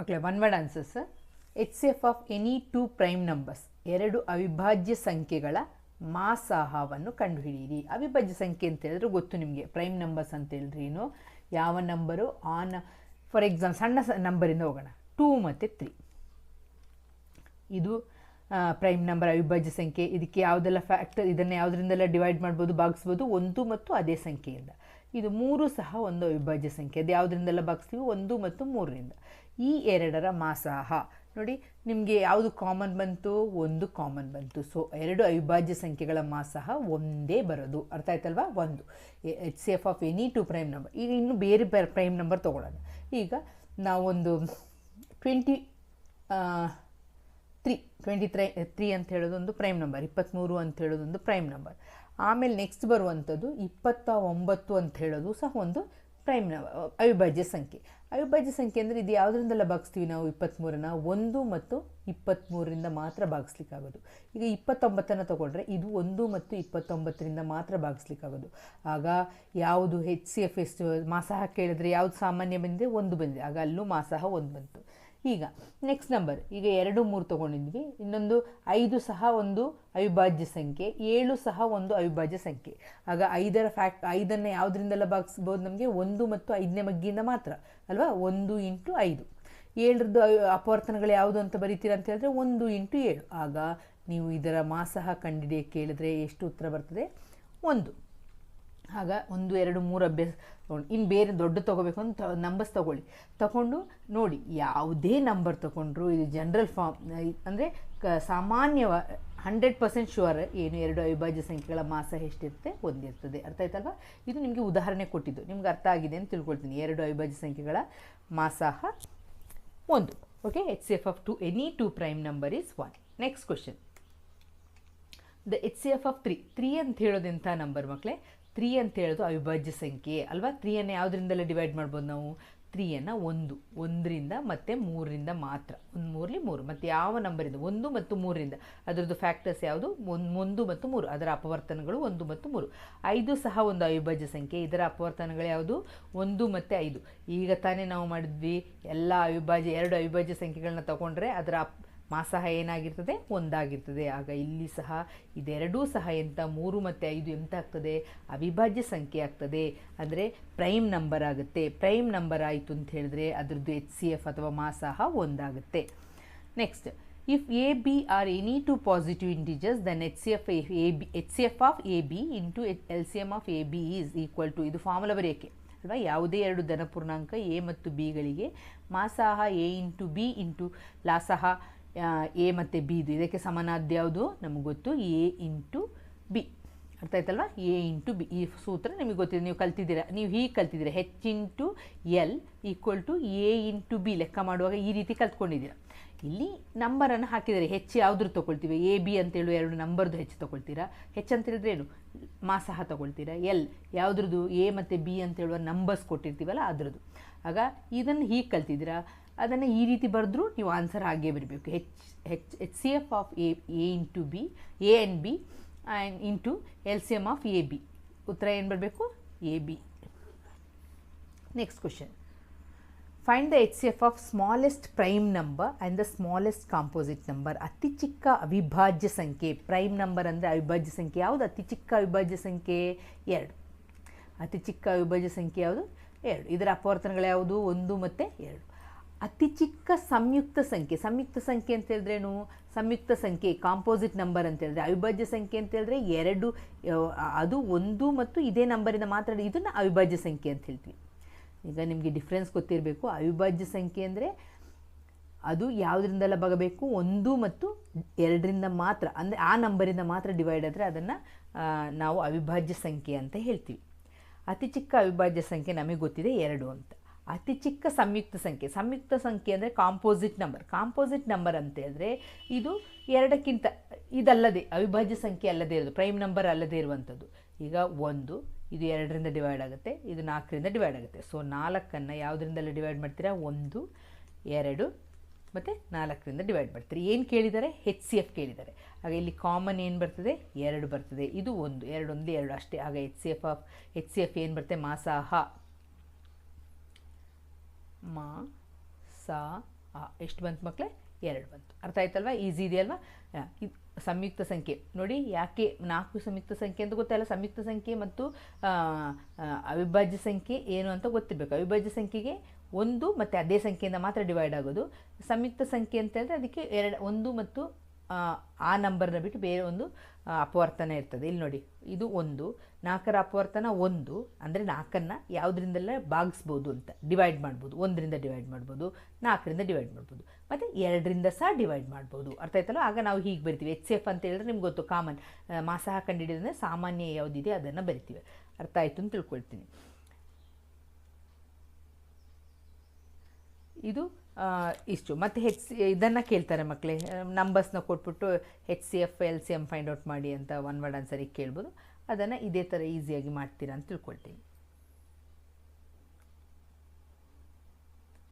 ಮಕ್ಕಳೇ one word answers H C F of any two prime numbers ಎರಡು ಅವಿಭಾಜ್ಯ ಸಂಖ್ಯೆಗಳ ಮಾಸಾಹವನ್ನು ಕಂಡುಹಿಡಿಯಿರಿ. ಅವಿಭಾಜ್ಯ ಸಂಖ್ಯೆ ಅಂತ ಹೇಳಿದ್ರೆ ಗೊತ್ತು ನಿಮಗೆ. ಪ್ರೈಮ್ ನಂಬರ್ಸ್ ಅಂತ ಹೇಳಿದ್ರೆ ಏನು? ಯಾವ ನಂಬರು ಆನ್ ಫಾರ್ ಎಕ್ಸಾಂಪಲ್ ಸಣ್ಣ ನಂಬರಿಂದ ಹೋಗೋಣ. ಟೂ ಮತ್ತು ತ್ರೀ ಇದು ಪ್ರೈಮ್ ನಂಬರ್ ಅವಿಭಾಜ್ಯ ಸಂಖ್ಯೆ. ಇದಕ್ಕೆ ಯಾವುದೆಲ್ಲ ಫ್ಯಾಕ್ಟರ್ ಇದನ್ನು ಯಾವುದರಿಂದೆಲ್ಲ ಡಿವೈಡ್ ಮಾಡ್ಬೋದು, ಭಾಗಿಸ್ಬೋದು? ಒಂದು ಮತ್ತು ಅದೇ ಸಂಖ್ಯೆಯಿಂದ. ಇದು ಮೂರು ಸಹ ಒಂದು ಅವಿಭಾಜ್ಯ ಸಂಖ್ಯೆ. ಅದು ಯಾವುದರಿಂದೆಲ್ಲ ಭಾಗಿಸ್ತೀವಿ? ಒಂದು ಮತ್ತು ಮೂರರಿಂದ. ಈ ಎರಡರ ಮಾಸಾಹ. ನೋಡಿ, ನಿಮಗೆ ಯಾವುದು ಕಾಮನ್ ಬಂತು? ಒಂದು ಕಾಮನ್ ಬಂತು. ಸೊ ಎರಡು ಅವಿಭಾಜ್ಯ ಸಂಖ್ಯೆಗಳ ಮಾಸಹ ಒಂದೇ ಬರೋದು. ಅರ್ಥ ಆಯ್ತಲ್ವಾ? ಒಂದು. H C F of any two prime number ಈಗ ಇನ್ನು ಬೇರೆ ಬೇರೆ ಪ್ರೈಮ್ ನಂಬರ್ ತೊಗೊಳ್ಳೋಣ. ಈಗ ನಾವೊಂದು twenty three twenty three three ಅಂತ ಹೇಳೋದೊಂದು ಪ್ರೈಮ್ ನಂಬರ್ ಇಪ್ಪತ್ತ್ಮೂರು ಅಂತ ಹೇಳೋದೊಂದು ಪ್ರೈಮ್ ನಂಬರ್ ಆಮೇಲೆ ನೆಕ್ಸ್ಟ್ ಬರುವಂಥದ್ದು ಇಪ್ಪತ್ತ ಒಂಬತ್ತು ಅಂತ ಹೇಳೋದು ಸಹ ಒಂದು ಪ್ರೈಮ್ ಅವಿಭಾಜ್ಯ ಸಂಖ್ಯೆ. ಅವಿಭಾಜ್ಯ ಸಂಖ್ಯೆ ಅಂದರೆ ಇದು ಯಾವುದರಿಂದಲ್ಲ ಭಾಗಿಸ್ತೀವಿ ನಾವು? ಇಪ್ಪತ್ತ್ಮೂರನ್ನ ಒಂದು ಮತ್ತು ಇಪ್ಪತ್ತ್ಮೂರರಿಂದ ಮಾತ್ರ ಭಾಗಿಸ್ಲಿಕ್ಕಾಗೋದು. ಈಗ ಇಪ್ಪತ್ತೊಂಬತ್ತನ್ನು ತಗೊಂಡ್ರೆ ಇದು ಒಂದು ಮತ್ತು ಇಪ್ಪತ್ತೊಂಬತ್ತರಿಂದ ಮಾತ್ರ ಭಾಗಿಸ್ಲಿಕ್ಕಾಗೋದು. ಆಗ ಯಾವುದು ಹೆಚ್ ಸಿ ಎಫ್ ಎಸ್ ಮಾಸಾಹ ಕೇಳಿದ್ರೆ ಯಾವುದು ಸಾಮಾನ್ಯ ಬಂದಿದೆ? ಒಂದು ಬಂದಿದೆ. ಆಗ ಅಲ್ಲೂ ಮಾಸಾಹ ಒಂದು ಬಂತು. ಈಗ ನೆಕ್ಸ್ಟ್ ನಂಬರ್ ಈಗ ಎರಡು ಮೂರು ತೊಗೊಂಡಿದ್ವಿ. ಇನ್ನೊಂದು ಐದು ಸಹ ಒಂದು ಅವಿಭಾಜ್ಯ ಸಂಖ್ಯೆ, ಏಳು ಸಹ ಒಂದು ಅವಿಭಾಜ್ಯ ಸಂಖ್ಯೆ. ಆಗ ಐದರ ಫ್ಯಾಕ್ಟ್ ಐದನ್ನು ಯಾವುದರಿಂದೆಲ್ಲ ಭಾಗಿಸ್ಬೋದು ನಮಗೆ? ಒಂದು ಮತ್ತು ಐದನೇ ಮಗ್ಗಿಯಿಂದ ಮಾತ್ರ, ಅಲ್ವಾ? ಒಂದು ಇಂಟು ಐದು. ಏಳರದ್ದು ಅಪವರ್ತನಗಳು ಯಾವುದು ಅಂತ ಬರೀತೀರ ಅಂತ ಹೇಳಿದ್ರೆ ಒಂದು ಇಂಟು ಏಳು. ಆಗ ನೀವು ಇದರ ಮಾಸಹ ಕಂಡಿಡಿಯ ಕೇಳಿದ್ರೆ ಎಷ್ಟು ಉತ್ತರ ಬರ್ತದೆ? ಒಂದು. ಆಗ ಒಂದು, ಎರಡು, ಮೂರು ಅಭ್ಯಾಸ ತೊಗೊಂಡು ಇನ್ನು ಬೇರೆ ದೊಡ್ಡ ತೊಗೋಬೇಕು ಅಂತ ನಂಬರ್ಸ್ ತೊಗೊಳ್ಳಿ. ತಗೊಂಡು ನೋಡಿ, ಯಾವುದೇ ನಂಬರ್ ತೊಗೊಂಡ್ರು ಇದು ಜನರಲ್ ಫಾರ್ಮ್ ಅಂದರೆ ಕ ಸಾಮಾನ್ಯವ ಹಂಡ್ರೆಡ್ ಪರ್ಸೆಂಟ್ ಶುವರ್ ಏನು ಎರಡು ಅವಿಭಾಜ್ಯ ಸಂಖ್ಯೆಗಳ ಮಾಸ ಎಷ್ಟಿರುತ್ತೆ? ಒಂದಿರ್ತದೆ. ಅರ್ಥ ಆಯ್ತಲ್ವಾ? ಇದು ನಿಮಗೆ ಉದಾಹರಣೆ ಕೊಟ್ಟಿದ್ದು. ನಿಮ್ಗೆ ಅರ್ಥ ಆಗಿದೆ ಅಂತ ತಿಳ್ಕೊಳ್ತೀನಿ. ಎರಡು ಅವಿಭಾಜ್ಯ ಸಂಖ್ಯೆಗಳ ಮಾಸಾಹ ಒಂದು. Okay H C F of two any two prime number is one next question the H C F of three three ಅಂತ ಹೇಳೋದೆಂಥ ನಂಬರ್ ಮಕ್ಕಳೇ ತ್ರೀ ಅಂತ ಹೇಳೋದು ಅವಿಭಾಜ್ಯ ಸಂಖ್ಯೆ. ಅಲ್ವಾ? ತ್ರೀಯನ್ನು ಯಾವುದರಿಂದಲೇ ಡಿವೈಡ್ ಮಾಡ್ಬೋದು ನಾವು? ತ್ರೀಯನ್ನು ಒಂದು. ಒಂದರಿಂದ ಮತ್ತು ಮೂರರಿಂದ ಮಾತ್ರ. ಒಂದು ಮೂರಲಿ ಮೂರು. ಮತ್ತು ಯಾವ ನಂಬರಿಂದ ಒಂದು ಮತ್ತು ಮೂರರಿಂದ. ಅದರದ್ದು ಫ್ಯಾಕ್ಟರ್ಸ್ ಯಾವುದು? ಒಂದು ಮತ್ತು ಮೂರು. ಅದರ ಅಪವರ್ತನಗಳು ಒಂದು ಮತ್ತು ಮೂರು. ಐದು ಸಹ ಒಂದು ಅವಿಭಾಜ್ಯ ಸಂಖ್ಯೆ. ಇದರ ಅಪವರ್ತನಗಳು ಯಾವುದು? ಒಂದು ಮತ್ತು ಐದು. ಈಗ ತಾನೇ ನಾವು ಮಾಡಿದ್ವಿ ಎಲ್ಲ ಅವಿಭಾಜ್ಯ, ಎರಡು ಅವಿಭಾಜ್ಯ ಸಂಖ್ಯೆಗಳನ್ನ ತಗೊಂಡ್ರೆ ಅದರ ಮಾಸಹ ಏನಾಗಿರ್ತದೆ? ಒಂದಾಗಿರ್ತದೆ. ಆಗ ಇಲ್ಲಿ ಸಹ ಇದೆರಡೂ ಸಹ ಎಂಥ ಮೂರು ಮತ್ತು ಐದು ಎಂತ ಆಗ್ತದೆ? ಅವಿಭಾಜ್ಯ ಸಂಖ್ಯೆ ಆಗ್ತದೆ. ಅಂದರೆ ಪ್ರೈಮ್ ನಂಬರ್ ಆಗುತ್ತೆ. ಪ್ರೈಮ್ ನಂಬರ್ ಆಯಿತು ಅಂತ ಹೇಳಿದ್ರೆ ಅದರದ್ದು ಎಚ್ ಸಿ ಎಫ್ ಅಥವಾ ಮಾಸಹ ಒಂದಾಗುತ್ತೆ. Next if A B are any two positive integers then H C F A B H C F of A B into L C M of A B is equal to ಇದು formula ಬರೆಯೋಕ್ಕೆ. ಅಲ್ವಾ? ಯಾವುದೇ ಎರಡು ಧನಪೂರ್ಣಾಂಕ A ಮತ್ತು ಬಿಗಳಿಗೆ ಮಾಸಾಹ A into B into ಲಾಸಹ ಎ ಮತ್ತು ಬಿ ಇದು ಇದಕ್ಕೆ ಸಮನಾದ ಯಾವುದು? ನಮಗೆ ಗೊತ್ತು. A into B. ಅರ್ಥ ಆಯ್ತಲ್ವಾ? A into B. ಈ ಸೂತ್ರ ನಿಮಗೆ ಗೊತ್ತಿದೆ. ನೀವು ಕಲ್ತಿದ್ದೀರಾ? ನೀವು ಹೀಗೆ ಕಲ್ತಿದ್ದೀರಾ? H into L equal to A into B ಲೆಕ್ಕ ಮಾಡುವಾಗ ಈ ರೀತಿ ಕಲ್ತ್ಕೊಂಡಿದ್ದೀರ. ಇಲ್ಲಿ ನಂಬರನ್ನು ಹಾಕಿದರೆ ಹೆಚ್ಚು ಯಾವುದ್ರು ತೊಗೊಳ್ತೀವಿ? ಎ, ಬಿ ಅಂತೇಳಿ ಎರಡು ನಂಬರ್ದು ಹೆಚ್ಚು ತೊಗೊಳ್ತೀರಾ? ಹೆಚ್ಚು ಅಂತ ಹೇಳಿದ್ರೆ ಏನು? ಮಾಸಹ ತೊಗೊಳ್ತೀರಾ? ಎಲ್ ಯಾವುದ್ರದ್ದು? ಎ ಮತ್ತು ಬಿ ಅಂತ ಹೇಳುವ ನಂಬರ್ಸ್ ಕೊಟ್ಟಿರ್ತೀವಲ್ಲ, ಅದರದ್ದು. ಆಗ ಇದನ್ನು ಹೀಗೆ ಕಲ್ತಿದ್ದೀರಾ? ಅದನ್ನು ಈ ರೀತಿ ಬರೆದ್ರೂ ನೀವು ಆನ್ಸರ್ ಆಗೇ ಬರಬೇಕು H H H C F of A A into B A and B and into L C M of A B ಉತ್ತರ ಏನು ಬರಬೇಕು? A B next question find the H C F of smallest prime number and the smallest composite number ಅತಿ ಚಿಕ್ಕ ಅವಿಭಾಜ್ಯ ಸಂಖ್ಯೆ. Prime number ಅಂದರೆ ಅವಿಭಾಜ್ಯ ಸಂಖ್ಯೆ ಯಾವುದು? ಅತಿ ಚಿಕ್ಕ ಅವಿಭಾಜ್ಯ ಸಂಖ್ಯೆ ಎರಡು. ಅತಿ ಚಿಕ್ಕ ಅವಿಭಾಜ್ಯ ಸಂಖ್ಯೆ ಯಾವುದು? ಎರಡು. ಇದರ ಅಪವರ್ತನಗಳು ಯಾವುದು? ಒಂದು ಮತ್ತು ಎರಡು. ಅತಿ ಚಿಕ್ಕ ಸಂಯುಕ್ತ ಸಂಖ್ಯೆ. ಸಂಯುಕ್ತ ಸಂಖ್ಯೆ ಅಂತ ಹೇಳಿದ್ರೇನು ಸಂಯುಕ್ತ ಸಂಖ್ಯೆ ಕಾಂಪೋಸಿಟ್ ನಂಬರ್ ಅಂತ ಹೇಳಿದ್ರೆ, ಅವಿಭಾಜ್ಯ ಸಂಖ್ಯೆ ಅಂತ ಹೇಳಿದ್ರೆ ಎರಡು ಅದು ಒಂದು ಮತ್ತು ಇದೇ ನಂಬರಿಂದ ಮಾತ್ರ ಇದನ್ನು ಅವಿಭಾಜ್ಯ ಸಂಖ್ಯೆ ಅಂತ ಹೇಳ್ತೀವಿ. ಈಗ ನಿಮಗೆ ಡಿಫ್ರೆನ್ಸ್ ಗೊತ್ತಿರಬೇಕು. ಅವಿಭಾಜ್ಯ ಸಂಖ್ಯೆ ಅಂದರೆ ಅದು ಯಾವುದರಿಂದೆಲ್ಲ ಬಗಬೇಕು ಒಂದು ಮತ್ತು ಎರಡರಿಂದ ಮಾತ್ರ, ಅಂದರೆ ಆ ನಂಬರಿಂದ ಮಾತ್ರ ಡಿವೈಡ್ ಆದರೆ ಅದನ್ನು ನಾವು ಅವಿಭಾಜ್ಯ ಸಂಖ್ಯೆ ಅಂತ ಹೇಳ್ತೀವಿ. ಅತಿ ಚಿಕ್ಕ ಅವಿಭಾಜ್ಯ ಸಂಖ್ಯೆ ನಮಗೆ ಗೊತ್ತಿದೆ ಎರಡು ಅಂತ. ಅತಿ ಚಿಕ್ಕ ಸಂಯುಕ್ತ ಸಂಖ್ಯೆ. ಸಂಯುಕ್ತ ಸಂಖ್ಯೆ ಅಂದರೆ ಕಾಂಪೋಸಿಟ್ ನಂಬರ್ ಕಾಂಪೋಸಿಟ್ ನಂಬರ್ ಅಂತ ಹೇಳಿದ್ರೆ ಇದು ಎರಡಕ್ಕಿಂತ ಇದಲ್ಲದೆ, ಅವಿಭಾಜ್ಯ ಸಂಖ್ಯೆ ಅಲ್ಲದೇ ಇರೋದು ಪ್ರೈಮ್ ನಂಬರ್ ಅಲ್ಲದೇ ಇರುವಂಥದ್ದು. ಈಗ ಒಂದು, ಇದು ಎರಡರಿಂದ ಡಿವೈಡ್ ಆಗುತ್ತೆ, ಇದು ನಾಲ್ಕರಿಂದ ಡಿವೈಡ್ ಆಗುತ್ತೆ. ಸೊ ನಾಲ್ಕನ್ನು ಯಾವುದರಿಂದಲ್ಲ ಡಿವೈಡ್ ಮಾಡ್ತೀರಾ? ಒಂದು, ಎರಡು, ಮತ್ತು ನಾಲ್ಕರಿಂದ ಡಿವೈಡ್ ಮಾಡ್ತೀರಿ. ಏನು ಕೇಳಿದ್ದಾರೆ? ಹೆಚ್ ಸಿ ಎಫ್ ಕೇಳಿದ್ದಾರೆ. ಆಗ ಇಲ್ಲಿ ಕಾಮನ್ ಏನು ಬರ್ತದೆ? ಎರಡು ಬರ್ತದೆ. ಇದು ಒಂದು. ಎರಡು ಒಂದು, ಎರಡು ಅಷ್ಟೇ. ಆಗ H C F of H C F ಏನು ಬರುತ್ತೆ ಮಾಸಾಹ. ಮಾ ಸಾ ಎಷ್ಟು ಬಂತು ಮಕ್ಕಳೇ ಎರಡು ಬಂತು. ಅರ್ಥ ಆಯ್ತಲ್ವಾ? ಈಸಿ ಇದೆಯಲ್ವಾ ಇದು ಸಂಯುಕ್ತ ಸಂಖ್ಯೆ. ನೋಡಿ ಯಾಕೆ ನಾಲ್ಕು ಸಂಯುಕ್ತ ಸಂಖ್ಯೆ ಅಂತ ಗೊತ್ತಲ್ಲ ಸಂಯುಕ್ತ ಸಂಖ್ಯೆ ಮತ್ತು ಆ, ಆ, ಅವಿಭಾಜ್ಯ ಸಂಖ್ಯೆ ಏನು ಅಂತ ಗೊತ್ತಿರಬೇಕು. ಅವಿಭಾಜ್ಯ ಸಂಖ್ಯೆಗೆ ಒಂದು ಮತ್ತು ಅದೇ ಸಂಖ್ಯೆಯಿಂದ ಮಾತ್ರ ಡಿವೈಡ್ ಆಗೋದು. ಸಂಯುಕ್ತ ಸಂಖ್ಯೆ ಅಂತ ಅದಕ್ಕೆ ಎರಡು ಒಂದು ಮತ್ತು ಆ, ನಂಬರ್ನ ಬಿಟ್ಟು ಬೇರೆ ಒಂದು ಅಪವರ್ತನ ಇರ್ತದೆ. ಇಲ್ಲಿ ನೋಡಿ ಇದು ಒಂದು ನಾಲ್ಕರ ಅಪವರ್ತನ ಒಂದು ಅಂದರೆ ನಾಲ್ಕನ್ನು ಯಾವುದರಿಂದಲ್ಲ ಭಾಗಿಸ್ಬೋದು ಅಂತ ಡಿವೈಡ್ ಮಾಡ್ಬೋದು. ಒಂದರಿಂದ ಡಿವೈಡ್ ಮಾಡ್ಬೋದು ನಾಲ್ಕರಿಂದ ಡಿವೈಡ್ ಮಾಡ್ಬೋದು. ಮತ್ತು ಎರಡರಿಂದ ಸಹ ಡಿವೈಡ್ ಮಾಡ್ಬೋದು. ಅರ್ಥ ಆಯ್ತಲ್ಲ? ಆಗ ನಾವು ಹೀಗೆ ಬರಿತೀವಿ. ಎಚ್ ಎಫ್ ಅಂತ ಹೇಳಿದ್ರೆ ನಿಮ್ಗೆ ಗೊತ್ತು ಕಾಮನ್ ಮಾಸ ಹಾಕೊಂಡು ಹಿಡಿದ್ರೆ ಸಾಮಾನ್ಯ ಯಾವುದಿದೆ ಅದನ್ನು ಬರಿತೀವಿ. ಅರ್ಥ ಆಯಿತು ಅಂತ ತಿಳ್ಕೊಳ್ತೀನಿ. ಇದು ಇಷ್ಟು. ಮತ್ತು ಹೆಚ್ ಸಿ ಇದನ್ನು ಕೇಳ್ತಾರೆ ಮಕ್ಕಳೇ ನಂಬರ್ಸ್ನ ಕೊಟ್ಬಿಟ್ಟು H C F L C M find out ಮಾಡಿ ಅಂತ ಒನ್ ವರ್ಡ್ ಆನ್ಸರಿಗೆ ಕೇಳ್ಬೋದು. ಅದನ್ನು ಇದೇ ಥರ ಈಸಿಯಾಗಿ ಮಾಡ್ತೀರಾ ಅಂತ ತಿಳ್ಕೊಳ್ತೀನಿ.